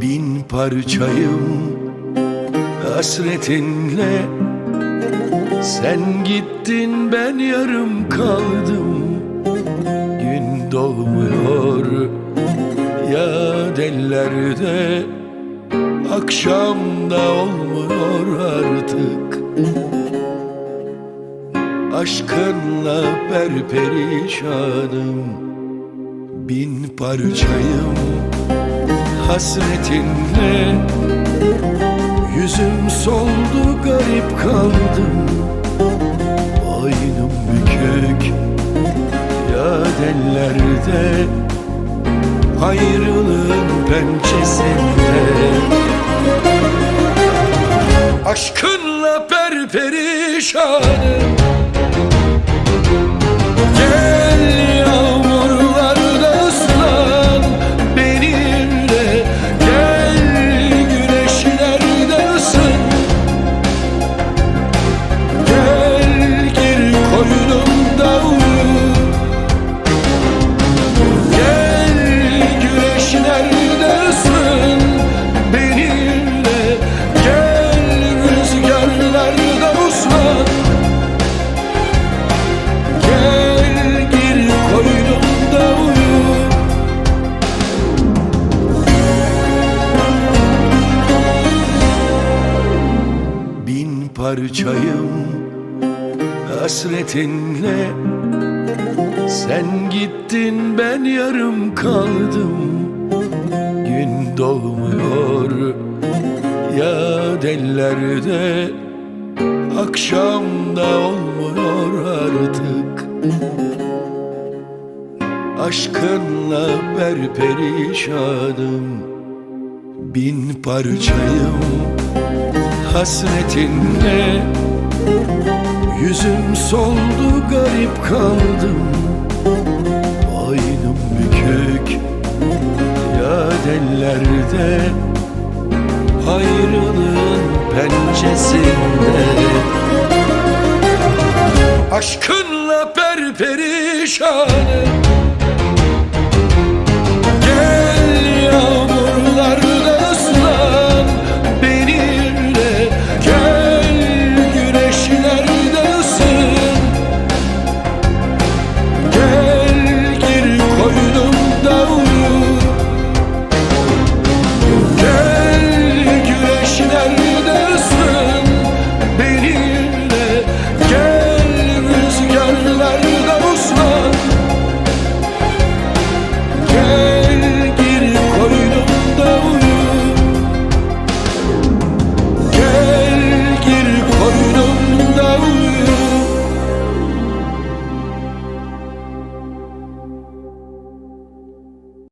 Bin parçayım. Hasretinle Sen gittin ben yarım kaldım. Gün doğmuyor ya dellerde Akşam da olmuyor artık. Aşkınla perperişanım. Bin parçayım hasretinle. Yüzüm soldu garip kaldım. Boynum bükük ya dellerde Ayrılığın pençesinde. Aşkınla perperişanım parçayım. Hasretinle Sen gittin ben yarım kaldım. Gün doğmuyor ya dellerde Akşam da olmuyor artık. Aşkınla perperişanım. Bin parçayım hasretinle Yüzüm soldu garip kaldım. Boynum bükük ya dellerde Ayrılığın pençesinde. Aşkınla perperişanım